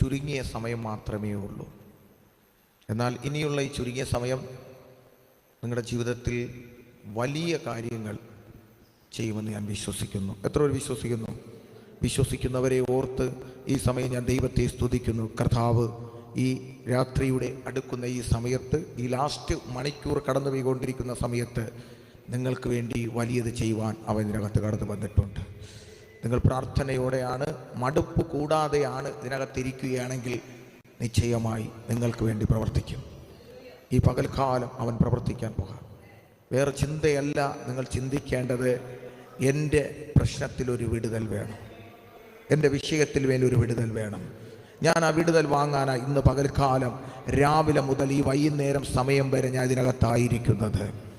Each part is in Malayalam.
ചുരുങ്ങിയ സമയം മാത്രമേ ഉള്ളൂ. എന്നാൽ ഇനിയുള്ള ഈ ചുരുങ്ങിയ സമയം നിങ്ങളുടെ ജീവിതത്തിൽ വലിയ കാര്യങ്ങൾ ചെയ്യുമെന്ന് ഞാൻ വിശ്വസിക്കുന്നു. എത്ര പേർ വിശ്വസിക്കുന്നു? വിശ്വസിക്കുന്നവരെ ഓർത്ത് ഈ സമയം ഞാൻ ദൈവത്തെ സ്തുതിക്കുന്നു. കർത്താവ് ഈ രാത്രിയുടെ അടുക്കുന്ന ഈ സമയത്ത് ഈ ലാസ്റ്റ് മണിക്കൂർ കടന്നു പോയിക്കൊണ്ടിരിക്കുന്ന സമയത്ത് നിങ്ങൾക്ക് വേണ്ടി വലിയത് ചെയ്യുവാൻ അവൻ ഇതിനകത്ത് കടന്നു വന്നിട്ടുണ്ട്. നിങ്ങൾ പ്രാർത്ഥനയോടെയാണ് മടുപ്പ് കൂടാതെയാണ് ഇതിനകത്തിരിക്കുകയാണെങ്കിൽ നിശ്ചയമായി നിങ്ങൾക്ക് വേണ്ടി പ്രവർത്തിക്കും. ഈ പകൽക്കാലം അവൻ പ്രവർത്തിക്കാൻ പോകാം. വേറെ ചിന്തയല്ല നിങ്ങൾ ചിന്തിക്കേണ്ടത് എന്റെ പ്രശ്നത്തിലൊരു വിടുതൽ വേണം. എന്റെ വിഷയത്തിൽ മേലൊരു വിടുതൽ വേണം. ഞാൻ ആ വിടുതൽ വാങ്ങാനാണ് ഇന്ന് പകൽക്കാലം രാവിലെ മുതൽ ഈ വൈകുന്നേരം സമയം വരെ ഞാൻ ഇതിനകത്തായിരിക്കുന്നത്.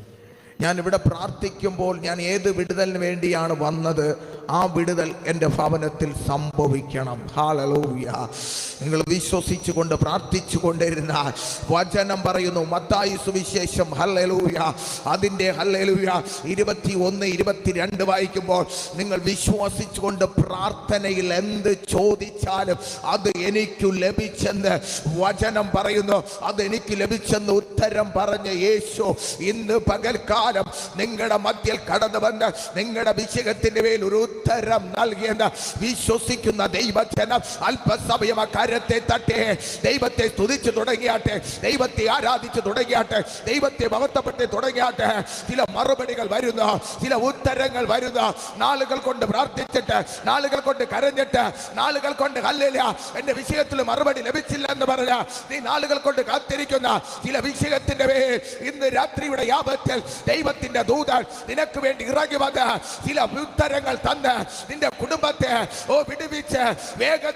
ഞാൻ ഇവിടെ പ്രാർത്ഥിക്കുമ്പോൾ ഞാൻ ഏത് വിടുതലിന് വേണ്ടിയാണ് വന്നത്? ആ വിടുതൽ എന്റെ ഭവനത്തിൽ സംഭവിക്കണം. ഹാലലൂയ നിങ്ങൾ വിശ്വസിച്ചുകൊണ്ട് പ്രാർത്ഥിച്ചു കൊണ്ടിരുന്ന വചനം പറയുന്നു. മത്തായി സുവിശേഷം. ഹല്ലലൂയ. അതിന്റെ ഹല്ലലൂയ. ഇരുപത്തി ഒന്ന് ഇരുപത്തിരണ്ട് വായിക്കുമ്പോൾ നിങ്ങൾ വിശ്വസിച്ചുകൊണ്ട് പ്രാർത്ഥനയിൽ എന്ത് ചോദിച്ചാലും അത് എനിക്കു ലഭിച്ചെന്ന് വചനം പറയുന്നു. അത് എനിക്ക് ലഭിച്ചെന്ന് ഉത്തരം പറഞ്ഞ യേശു ഇന്ന് പകൽക്കാലം നിങ്ങളുടെ മധ്യൽ കടന്നു വന്ന് നിങ്ങളുടെ വിഷയത്തിന്റെ മേൽ ഒരു ഉത്തരം നൽകേണ്ട വിശ്വസിക്കുന്ന ദൈവജനം അല്പസമയം അക്കാര്യത്തെ തട്ടെ. ദൈവത്തെ സ്തുതിച്ചു തുടങ്ങിയാട്ടെ ദൈവത്തെ ആരാധിച്ചു തുടങ്ങിയാട്ടെ ദൈവത്തെ മഹത്വപ്പെട്ട് തുടങ്ങിയാട്ടെ. ചില മറുപടികൾ വരുന്ന ചില ഉത്തരങ്ങൾ വരുന്ന. നാളുകൾ കൊണ്ട് പ്രാർത്ഥിച്ചിട്ട് നാളുകൾ കൊണ്ട് കരഞ്ഞിട്ട് നാളുകൾ കൊണ്ട് കല്ലില്ല എന്റെ വിഷയത്തിൽ മറുപടി ലഭിച്ചില്ല എന്ന് പറഞ്ഞ നീ നാളുകൾ കൊണ്ട് കാത്തിരിക്കുന്ന ചില വിഷയത്തിന്റെ ഇന്ന് രാത്രിയുടെ യാപത്തിൽ ദൈവത്തിന്റെ ദൂതൻ നിനക്ക് വേണ്ടി ഇറങ്ങി വന്ന് ചില ഉത്തരങ്ങൾ തന്ന് നിന്റെ കുടുംബത്തെ ഓ വിടുവിച്ച് വേഗം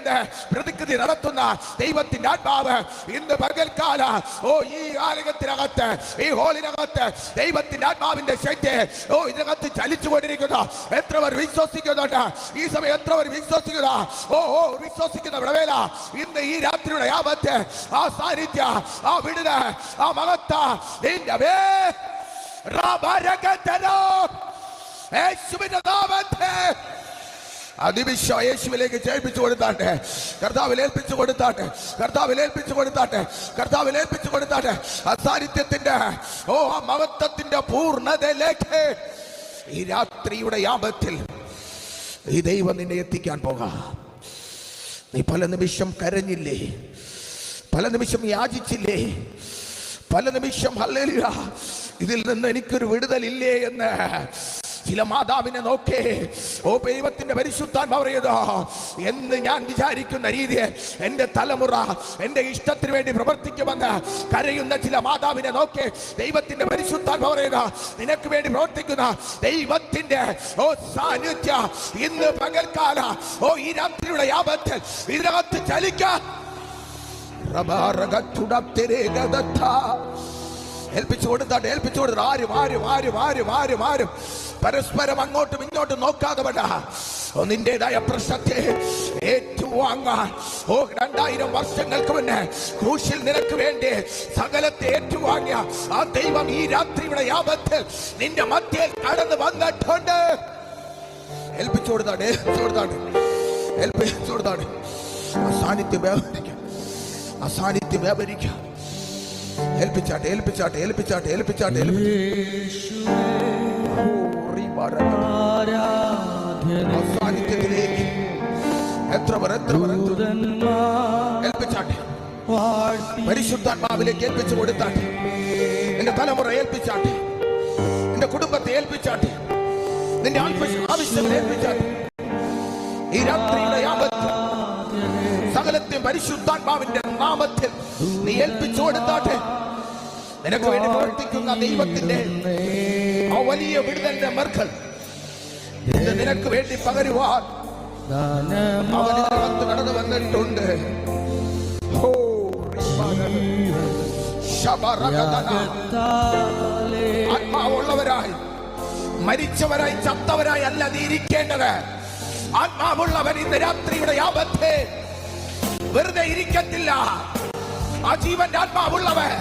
പ്രതികൃതി നടത്തുന്ന ദൈവത്തിന്റെ ആത്മാവ് ഇന്ന് പകൽക്കാല ഓ ഈ ആലയത്തിനകത്ത് ഈ ഹോളിനകത്ത് ദൈവത്തിന്റെ ആത്മാവിന്റെ ശക്തി ഓ ഇതിനകത്ത് ചലിച്ചു കൊണ്ടിരിക്കുന്നു എത്ര പേർ വിശ്വസിക്കുന്നുണ്ട്? ഈ സമയം എത്ര പേർ വിശ്വസിക്കുന്ന? ഓ ഓ വിശ്വസിക്കുന്ന വിളവേല ഇന്ന് ഈ രാത്രിയുടെ യാപത്ത് ആ സാന്നിധ്യ ആ വിടുത ആ മഹത്ത നിന്റെ മേ റബരകതരോ യേശുവിന്റെ യേശുവിലേക്ക് ചേൽപ്പിച്ചു കൊടുത്താട്ടെ. കർത്താവിൽ ഏൽപ്പിച്ചു കൊടുത്താട്ടെ. കർത്താവ് ഏൽപ്പിച്ചു കൊടുത്താട്ടെ. കർത്താവിൽ ഏൽപ്പിച്ചു കൊടുത്താട്ടെ. അസാന്നിധ്യത്തിന്റെ ഓ മഹത്വത്തിന്റെ പൂർണതയിലേക്ക് ഈ രാത്രിയുടെ യാപത്തിൽ ഈ ദൈവം നിന്നെ എത്തിക്കാൻ പോകാം. നീ പല നിമിഷം കരഞ്ഞില്ലേ? പല നിമിഷം യാചിച്ചില്ലേ? പല നിമിഷം ഹല്ലേലൂയ ഇതിൽ നിന്ന് എനിക്കൊരു വിടുതലില്ലേ എന്ന്. ചില മാതാവിനെ നോക്കേ. ഓ ദൈവത്തിന്റെ പരിശുദ്ധാൻ പറയതോ എന്ന് ഞാൻ വിചാരിക്കുന്ന രീതിയിൽ എന്റെ തലമുറ എന്റെ ഇഷ്ടത്തിന് വേണ്ടി പ്രവർത്തിക്കുമെന്ന് കരയുന്ന ചില മാതാവിനെ നോക്കേ. ദൈവത്തിന്റെ പരിശുദ്ധാൻ പറയുക നിനക്ക് വേണ്ടി പ്രവർത്തിക്കുന്ന ദൈവത്തിന്റെ ഓ സാന്നിധ്യ ഇന്ന് പകൽക്കാല ഓ ഈ രാത്രിയുടെ യാപത്തിൽ ഇതിനകത്ത് ചലിക്കാൻ ഏൽപ്പിച്ചു കൊടുത്താട്ടെ ഏൽപ്പിച്ചു കൊടുത്തു ആരും ആരും ആരും ആരും ആരും ആരും പരസ്പരം അങ്ങോട്ടും ഇങ്ങോട്ടും നോക്കാതെ വേണ്ട നിന്റേതായ പ്രശ്നത്തെ ഏറ്റുവാങ്ങാൻ ഓ രണ്ടായിരം വർഷങ്ങൾക്ക് മുന്നേ ക്രൂശിൽ നിനക്ക് വേണ്ടി സകലത്തെ ഏറ്റുവാങ്ങിയ ആ ദൈവം ഈ രാത്രിയുടെ യാപത്തിൽ നിന്റെ മധ്യയിൽ കടന്നു വന്നിട്ടുണ്ട്. ഏൽപ്പിച്ചു കൊടുത്താണ് ഏൽപ്പിച്ചു കൊടുത്താണ് ഏൽപ്പിച്ചു കൊടുത്താണ് ആ സാന്നിധ്യം വ്യാപരിക്കാം. ആ സാന്നിധ്യം വ്യാപരിക്കാം. ഏൽപ്പിച്ചാട്ടെ ഏൽപ്പിച്ചാട്ടെ ഏൽപ്പിച്ചാട്ടെ ഏൽപ്പിച്ചാട്ടെ സാന്നിധ്യത്തിലേക്ക് എത്ര പേർ എത്ര? ഏൽപ്പിച്ചാട്ടെ. പരിശുദ്ധാത്മാവിലേക്ക് ഏൽപ്പിച്ചു കൊടുത്താട്ടെ. എന്റെ തലമുറ ഏൽപ്പിച്ചാട്ടെ. എന്റെ കുടുംബത്തെ ഏൽപ്പിച്ചാട്ടെ. നിന്റെ ആവശ്യം ആവശ്യങ്ങൾ ഏൽപ്പിച്ചാട്ടെ. ഈ രാത്രിയുടെ യാമത്തിൽ സകലത്തെ പരിശുദ്ധാത്മാവിന്റെ നാമത്തിൽ നീ ഏൽപ്പിച്ചു കൊടുത്താട്ടെ നിനക്ക് വേണ്ടി പ്രവർത്തിക്കുന്ന ദൈവത്തിന്റെ ആ വലിയ വിടുതലിന്റെ മർക്കൾ നിനക്ക് വേണ്ടി പകരുവാൻ അവൻ വന്ന് കടന്നു വന്നിട്ടുണ്ട്. ശബറഗദന. ആത്മാവുള്ളവരായി മരിച്ചവരായി ചത്തവരായി അല്ല നീ ഇരിക്കേണ്ടത് ആത്മാവുള്ളവൻ ഇന്ന് രാത്രിയുടെ യാപത്തെ വെറുതെ ഇരിക്കത്തില്ല. ആ ജീവന്റെ ആത്മാവുള്ളവൻ.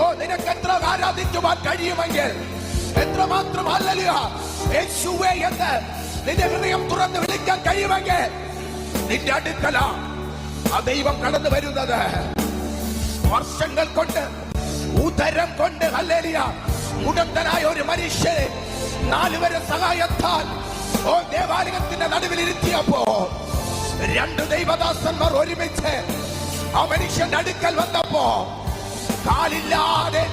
ഓ നിനക്ക് എത്ര ആരാധിക്കുവാൻ കഴിയുമെങ്കിൽ? എത്രമാത്രം അല്ലല്ല യേശുവേ എന്ന് നിന്റെ ഹൃദയം തുറന്ന് വിളിക്കാൻ കഴിയുമെങ്കിൽ നിന്റെ അടുക്കല ആ ദൈവം കടന്നു വരുന്നത്. വർഷങ്ങൾ കൊണ്ട് ഉദരം കൊണ്ട് അല്ലേലിയ മുടന്തനായ ഒരു മനുഷ്യനെ നാലുവരെ സഹായത്താൽ ഓ ദേവാലയത്തിന്റെ നടുവിൽ ഇരുത്തിയപ്പോ രണ്ട് ദൈവദാസന്മാർ ഒരുമിച്ച് ആ മനുഷ്യന്റെ അടുക്കൽ വന്നപ്പോ കാലില്ലാതെ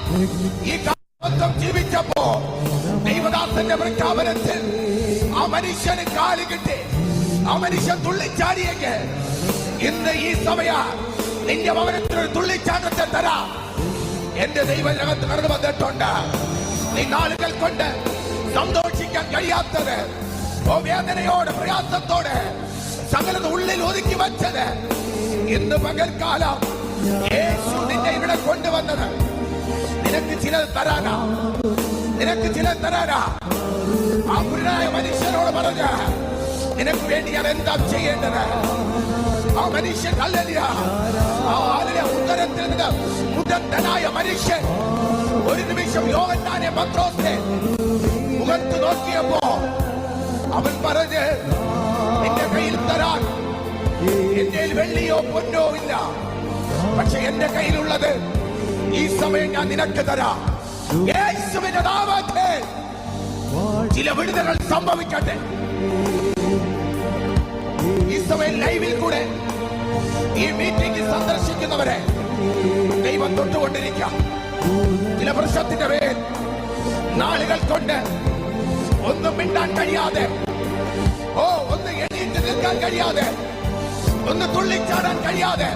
ഈ കാലത്വം ജീവിച്ചപ്പോ ദൈവദാസന്റെ പ്രഖ്യാപനത്തിൽ ആ മനുഷ്യന് കാൽ കിട്ടി. ആ മനുഷ്യൻ തുള്ളിച്ചാടിയേക്ക്. ഇന്ന് ഈ സമയ നിന്റെ ഭവനത്തിൽ ഒരു തുള്ളിച്ചാട്ടത്തെ തരാം. എന്റെ ദൈവജഗത്ത് കടന്നു വന്നിട്ടുണ്ട്. നീ നാളുകൾ കൊണ്ട് സന്തോഷിക്കാൻ കഴിയാത്തത് വേദനയോട് പ്രയാസത്തോടെ സകലത് ഉള്ളിൽ ഒതുക്കി വച്ചത് ഇന്ന് പകൽക്കാലം യേശു നിന്നെ ഇവിടെ കൊണ്ടുവന്നത്. നിനക്ക് ചിലത് തരാനാ. നിനക്ക് ചിലത് തരാനാ. ആ പുരുനായ മനുഷ്യനോട് പറഞ്ഞ നിനക്ക് വേണ്ടി ഞാൻ എന്താ ചെയ്യേണ്ടത്? ആ മനുഷ്യൻ അല്ലല്ല ആ ഉത്തരത്തിൽ നിന്ന് മുതന്തനായ മനുഷ്യൻ ഒരു നിമിഷം യോഗത്താനെ പത്രോസിനെ മുഖത്ത് നോക്കിയപ്പോ അവൻ പറഞ്ഞ് നിന്റെ കയ്യിൽ തരാൻ എന്റെ വെള്ളിയോ പൊന്നോ ഇല്ല. പക്ഷെ എന്റെ കയ്യിലുള്ളത് ഈ സമയം ഞാൻ നിനക്ക് തരാം. ചില വിടുതകൾ സംഭവിക്കട്ടെ. ഈ സമയം ലൈവിൽ കൂടെ ഈ മീറ്റിംഗ് സന്ദർശിക്കുന്നവരെ ദൈവം തൊട്ടുകൊണ്ടിരിക്കാം. ചില പ്രശ്നത്തിന്റെ പേരിൽ നാളുകൾ കൊണ്ട് ഒന്നും മിണ്ടാൻ കഴിയാതെ ഓ ഒന്ന് എണീറ്റ് നിൽക്കാൻ കഴിയാതെ ഒന്ന് തുള്ളിച്ചാടാൻ കഴിയാതെ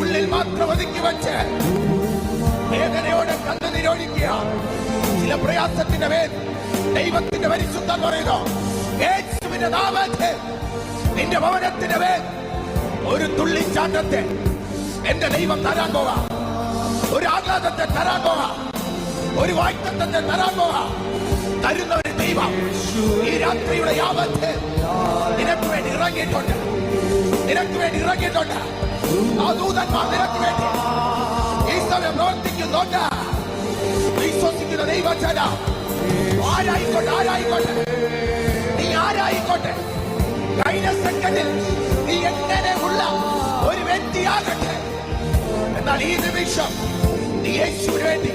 ഉള്ളിൽ മാത്രം ഒതുക്കി വെച്ച് വേദനയോടെ കണ്ണു നിരോധിക്കുക ചില പ്രയാസത്തിന്റെ പേർ ദൈവത്തിന്റെ പരിശുദ്ധം പറയുന്നു യേശുവിന്റെ നാമത്തിൽ നിന്റെ ഭവനത്തിന്റെ പേർ ഒരു തുള്ളിച്ചാട്ടത്തെ എന്റെ ദൈവം തരാൻ പോകാം ഒരു ആഹ്ലാദത്തെ തരാൻ പോകാം ഒരു വായ്ത്തത്തെ തരാൻ പോകാം തരുന്ന ഒരു ദൈവം ഈ രാത്രിയുടെ യാവത്ത് നിനക്ക് വേണ്ടി ഇറങ്ങിയിട്ടുണ്ട്. നിനക്ക് വേണ്ടി ഇറങ്ങിയിട്ടുണ്ട്. ആ ദൂതന്മാർ നിനക്ക് വേണ്ടി ഈ സമയം പ്രവർത്തിക്കുന്നുണ്ട്. വിശ്വസിക്കുന്ന ദൈവജന ആരായിക്കോട്ടെ ആരായിക്കോട്ടെ? നീ ആരായിക്കോട്ടെ? കഴിഞ്ഞ സെക്കൻഡിൽ നീ എങ്ങനെ ഉള്ള ഒരു വ്യക്തിയാകട്ടെ? എന്നാൽ ഈ നിമിഷം നീ യേശുവിന് വേണ്ടി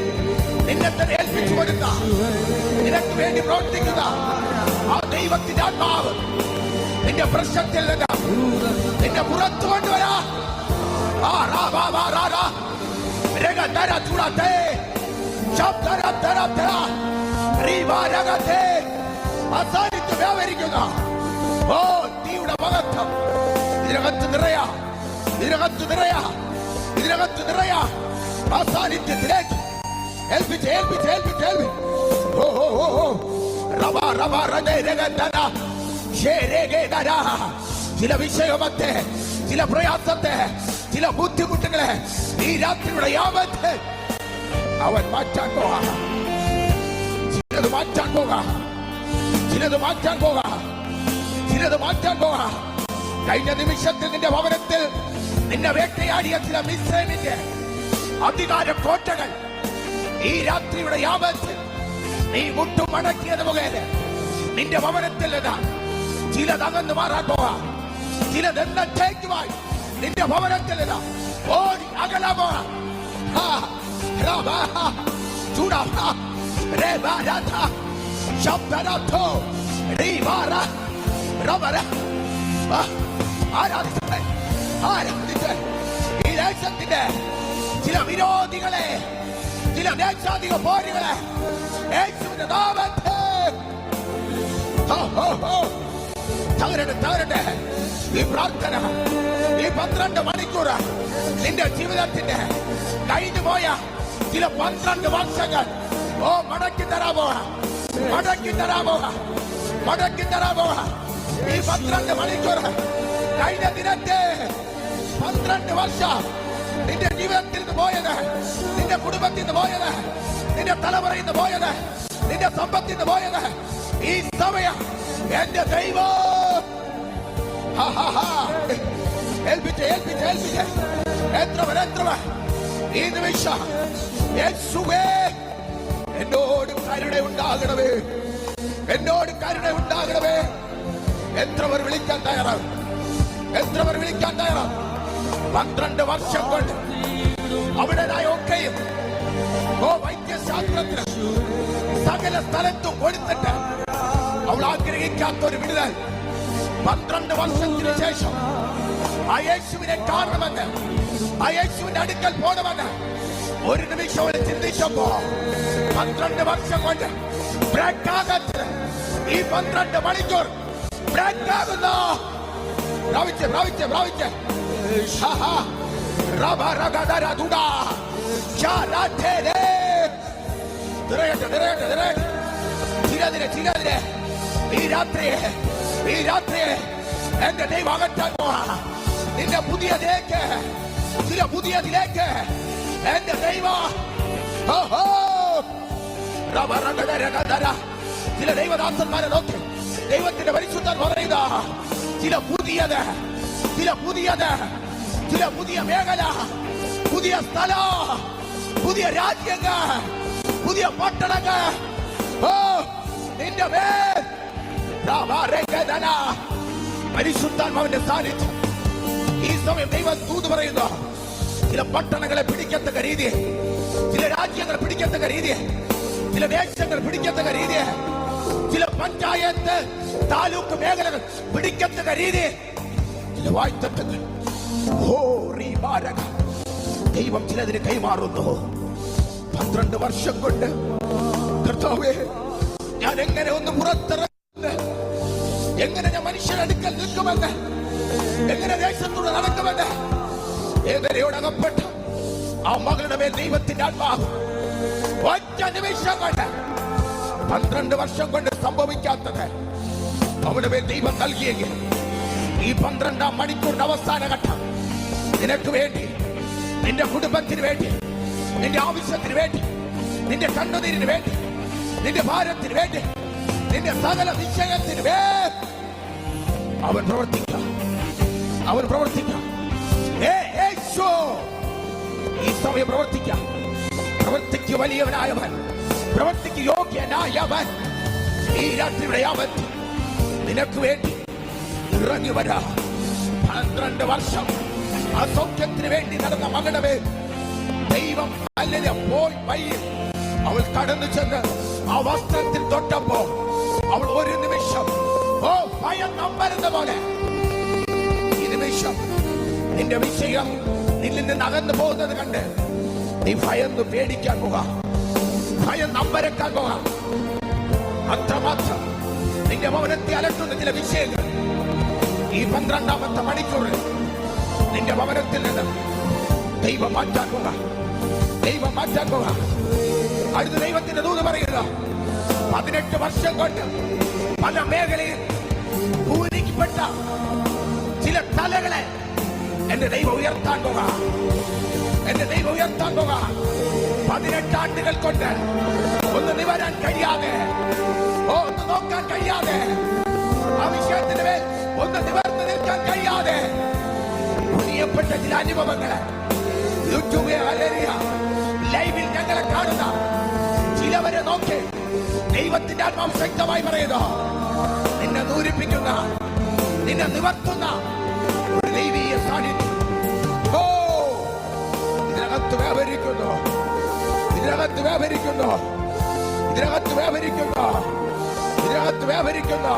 നിന്നെ തന്നെ ഏൽപ്പിച്ചു കൊടുത്ത. നിനക്ക് വേണ്ടി പ്രവർത്തിക്കുന്ന ആ ദൈവത്തിന്റെ ആത്മാവ് നിന്റെ പ്രശ്നത്തിൽ നിന്ന് നിന്നെ പുറത്തു കൊണ്ടുവരാ. ഓ തീയുടെ മഹത്വം. ഇതിനകത്ത് നിറയാ. ഇതിനകത്ത് നിറയാ. ഇതിനകത്ത് നിറയാ. ആ ഏൽപ്പിച്ച് ഏൽപ്പിച്ച് help ഏൽപ്പിച്ച് Oh, oh, oh, ഓ റവ റവ റഗ രഗതന ശേരഗേതര ചില വിഷയമത്തെ ചില പ്രയാസത്തെ ചില ബുദ്ധിമുട്ടുകളെ ഈ രാത്രിയുടെ യാമത്ത് അവൻ മാറ്റാൻ പോകാം. ചിലത് മാറ്റാൻ പോകാം. ചിലത് മാറ്റാൻ പോകാം. ചിലത് മാറ്റാൻ പോകാം. കഴിഞ്ഞ നിമിഷത്തിൽ നിന്റെ ഭവനത്തിൽ നിന്നെ വേട്ടയാടിയ ചില മിശ്രമിന്റെ അധികാര കോട്ടകൾ ഈ രാത്രിയുടെ യാപത്തിൽ നീ മുട്ടുമടക്കിയത് മുഖേന നിന്റെ ഭവനത്തിൽ നിന്ന് ചിലതകന്ന് മാറാൻ പോകാം. ചിലത് എന്നേക്കുമായി നിന്റെ ഭവനത്തിൽ നിന്ന് ഓടി അകലാൻ പോകാം. ചില വിരോധികളെ ചില ദേശാധിക പോരുകളെ യേശുവിന്റെ നാമത്തിൽ ഹോ, ഹോ, ഹോ. തകരട്ടെ തകരട്ടെ. ഈ പ്രാർത്ഥന ഈ പന്ത്രണ്ട് മണിക്കൂർ നിന്റെ ജീവിതത്തിന്റെ കഴിഞ്ഞു പോയ ചില പന്ത്രണ്ട് വർഷങ്ങൾ ഓ മടക്കി തരാമോ മടക്കി തരാമോ മടക്കി തരാമോ ഈ പന്ത്രണ്ട് മണിക്കൂർ കഴിഞ്ഞ ദിനത്തെ പന്ത്രണ്ട് വർഷം നിന്റെ ജീവിതത്തിൽ നിന്ന് പോയത് നിന്റെ കുടുംബത്തിൽ നിന്ന് പോയത് നിന്റെ തലമുറയിൽ നിന്ന് പോയത് നിന്റെ സമ്പത്തിൽ നിന്ന് പോയത് ഈ സമയം എന്റെ ദൈവം. ഈ നിമിഷം എന്നോട് കരുണ ഉണ്ടാകണമേ. എന്നോട് കരുണ ഉണ്ടാകണമേ. എത്രവർ വിളിക്കാൻ തയ്യാറാണ്? എത്രവർ വിളിക്കാൻ തയ്യാറാണ്? പന്ത്രണ്ട് വർഷം കൊണ്ട് അവിടേതായ ഒക്കെയും. ഓ വൈദ്യശാസ്ത്രത്തിന് സകല സ്ഥലത്തും കൊടുത്തിട്ട് അവൾ ആഗ്രഹിക്കാത്ത ഒരു വിടുതൽ. പന്ത്രണ്ട് വർഷത്തിന് ശേഷം ആ യേശുവിനെ കാണണമെന്ന് ആ യേശുവിന്റെ അടുക്കൽ പോകണമെന്ന് ഒരു നിമിഷം അവൾ ചിന്തിച്ചപ്പോ പന്ത്രണ്ട് വർഷം കൊണ്ട് ബ്രേക്ക് ആകത്തിന് ഈ പന്ത്രണ്ട് മണിക്കൂർ ബ്രേക്ക് ആകുന്നു. പ്രാപിച്ച് പ്രാപിച്ച് പ്രാപിച്ച് Rabaragadaraduga Jaratele Direte, direte, direte Tiradire, tiradire இராத்திரி இராத்திரி என்ற தெய்வ அகற்றோம் இந்த புதிய தேக்க சில புதிய திலேக்க என்ற தெய்வ ஓஹோ ரப ரகத ரகதரா சில தெய்வதாசன்மாரை நோக்கி தெய்வத்தின் பரிசுத்தன் மகனைதா சில புதியதை ചില പുതിയത് ചില പുതിയ മേഖല പുതിയ സ്ഥലം പുതിയ രാജ്യങ്ങൾ പുതിയ പട്ടണങ്ങൾ ഓ നിന്റെ മേൽ. പരിശുദ്ധാത്മാവിന്റെ സാന്നിധ്യം ഈ സമയം ദൈവം പറയുന്നു ചില പട്ടണങ്ങളെ പിടിക്കത്തക്ക രീതി ചില രാജ്യങ്ങൾ പിടിക്കത്തക്ക രീതി ചില ദേശങ്ങൾ പിടിക്കത്തക്ക രീതി ചില പഞ്ചായത്ത് താലൂക്ക് മേഖലകൾ പിടിക്കത്തക്ക രീതി വായ്ത്തട്ടങ്ങൾ ഓ ദൈവം ചിലതിന് കൈമാറുന്നു. പന്ത്രണ്ട് വർഷം കൊണ്ട് കർത്താവേ ഞാൻ എങ്ങനെ ഒന്ന് പുറത്തിറങ്ങുന്നത് എങ്ങനെ ഞാൻ മനുഷ്യരടുക്കൽ നിൽക്കുമെന്ന്? എങ്ങനെ ദേശത്തൂടെ നടക്കുമെന്ന്? ഏവരെയോട് ആ മകളുടെ മേൽ ദൈവത്തിന്റെ ആത്മാവ് ഒറ്റ നിമിഷം കൊണ്ട് പന്ത്രണ്ട് വർഷം കൊണ്ട് സംഭവിക്കാത്തത് അവിടെ മേൽ ദൈവം നൽകിയെങ്കിൽ ഈ പന്ത്രണ്ടാം മണിക്കൂറിന്റെ അവസാന ഘട്ടം. നിനക്ക് വേണ്ടി നിന്റെ കുടുംബത്തിന് വേണ്ടി നിന്റെ ആവശ്യത്തിന് വേണ്ടി നിന്റെ കണ്ണുനീരിന് വേണ്ടി നിന്റെ ഭാരത്തിന് വേണ്ടി നിന്റെ സകല നിശ്ചയത്തിന് വേണ്ടി അവൻ പ്രവർത്തിക്കാം. അവൻ പ്രവർത്തിക്കാം! ഈ സമയം പ്രവർത്തിക്കാം. പ്രവർത്തിക്ക് വലിയവനായവൻ. പ്രവർത്തിക്ക് യോഗ്യനായവൻ. ഈ രാത്രിയുടെ അവൻ നിനക്ക് വേണ്ടി ഇറങ്ങി വരാ. പന്ത്രണ്ട് വർഷം അസൗഖ്യത്തിന് വേണ്ടി നടന്ന മകളുടെ ദൈവം അല്ലെ പോയി വഴി അവൾ കടന്നു ചെന്ന് ആ വസ്ത്രത്തിൽ തൊട്ടപ്പോ അവൾ ഒരു നിമിഷം ഓ ഭയം നമ്പരുന്ന പോലെ. ഈ നിമിഷം നിന്റെ വിഷയം നിന്നിൽ നിന്ന് അകന്നു പോകുന്നത് കണ്ട് നീ ഭയന്ന് പേടിക്കാൻ പോക. ഭയം നമ്പരക്കാൻ പോക. അത്രമാത്രം നിന്റെ ഭവനത്തെ അലട്ടുന്ന ചില വിഷയങ്ങൾ ഈ പന്ത്രണ്ടാമത്തെ മണിക്കൂറിൽ നിന്റെ ഭവനത്തിൽ നിന്ന് ദൈവം മാറ്റാക്കുക ദൈവം മാറ്റാക്കുക അടുത്ത ദൈവത്തിന്റെ ദൂത് പറയുക പതിനെട്ട് വർഷം കൊണ്ട് പല മേഖലയിൽ പൂരിക്കപ്പെട്ട ചില തലകളെ എന്റെ ദൈവം ഉയർത്താൻ പോക. എന്റെ ദൈവം ഉയർത്താൻ പോക. പതിനെട്ടാണ്ടുകൾ കൊണ്ട് ഒന്ന് നിവരാൻ കഴിയാതെ ഓ ഒന്ന് നോക്കാൻ കഴിയാതെ ആ വിഷയത്തിന്റെ മേൽ ഒന്ന് നിവർന്നു നിൽക്കാൻ കഴിയാതെ പ്രിയപ്പെട്ട ചില അനുഭവങ്ങൾ ലൈവിൽ ഞങ്ങളെ കാണുന്ന ചിലവരെ നോക്കി ദൈവത്തിന്റെ ആത്മാവ് ശക്തമായി പറയുന്നു. നിന്നെ ദൂരിപ്പിക്കുന്ന നിന്നെ നിവർത്തുന്ന ഒരു ദൈവീയ സാന്നിധ്യം. ഓ ഇതിനകത്ത് വ്യാപരിക്കുന്നു. ഇതിനകത്ത് വ്യാപരിക്കുന്നു. ഇതിനകത്ത് വ്യാപരിക്കുന്നു. ഇതിനകത്ത് വ്യാപരിക്കുന്നു.